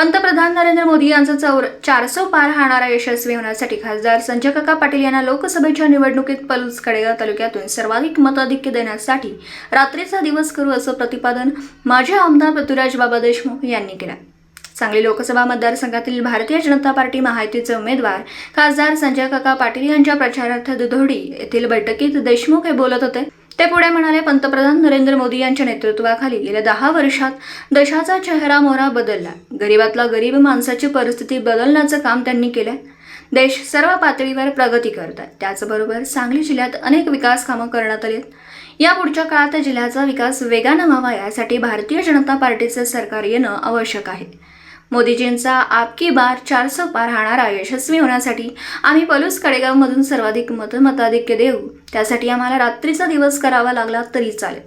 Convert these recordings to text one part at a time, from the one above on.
पंतप्रधान नरेंद्र मोदी यांचा चौर चारसो पार हाणारा यशस्वी होण्यासाठी खासदार संजय काका पाटील यांना लोकसभेच्या निवडणुकीत पलूस कडेगाव तालुक्यातून सर्वाधिक मताधिक्य देण्यासाठी रात्रीचा दिवस करू असं प्रतिपादन माजी आमदार पृथ्वीराज बाबा देशमुख यांनी केलं. सांगली लोकसभा मतदारसंघातील भारतीय जनता पार्टी महायुतीचे उमेदवार खासदार संजय काका पाटील यांच्या प्रचारार्थ दुधोडी येथील बैठकीत देशमुख हे बोलत होते. ते पुढे म्हणाले पंतप्रधान नरेंद्र मोदी यांच्या नेतृत्वाखाली गेल्या दहा वर्षात देशाचा चेहरा मोहरा बदलला. गरीबातला गरीब माणसाची परिस्थिती बदलण्याचं काम त्यांनी केलं देश सर्व पातळीवर प्रगती करत आहे त्याचबरोबर सांगली जिल्ह्यात अनेक विकास कामं करण्यात आली आहेत. या पुढच्या काळात जिल्ह्याचा विकास वेगानं व्हावा यासाठी भारतीय जनता पार्टीचं सरकार येणं आवश्यक आहे. मोदीजींचा आपकी बार चारसो पार हाणारा यशस्वी होण्यासाठी आम्ही पलूस कडेगावमधून सर्वाधिक मतमताधिक्य देऊ. त्यासाठी आम्हाला रात्रीचा दिवस करावा लागला तरी चालेल.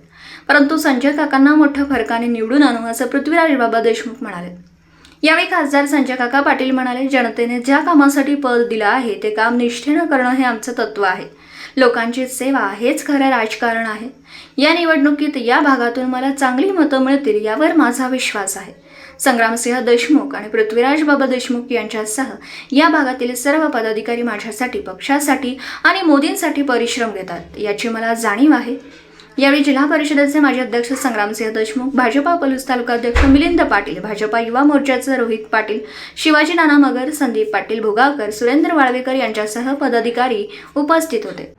परंतु संजय काकांना मोठ्या फरकाने निवडून आणू असं पृथ्वीराज बाबा देशमुख म्हणाले. यावेळी खासदार संजय काका पाटील म्हणाले जनतेने ज्या कामासाठी पद दिलं आहे ते काम निष्ठेनं करणं हे आमचं तत्व आहे. लोकांची सेवा हेच खरं राजकारण आहे. या निवडणुकीत या भागातून मला चांगली मतं मिळतील यावर माझा विश्वास आहे. संग्रामसिंह देशमुख आणि पृथ्वीराज बाबा देशमुख यांच्यासह या भागातील सर्व पदाधिकारी माझ्यासाठी पक्षासाठी आणि मोदींसाठी परिश्रम घेतात याची मला जाणीव आहे. यावेळी जिल्हा परिषदेचे माजी अध्यक्ष संग्रामसिंह देशमुख भाजपा पलूस तालुका अध्यक्ष मिलिंद पाटील भाजपा युवा मोर्चाचे रोहित पाटील शिवाजी नाना मगर संदीप पाटील भोगावकर सुरेंद्र वाळवेकर यांच्यासह पदाधिकारी उपस्थित होते.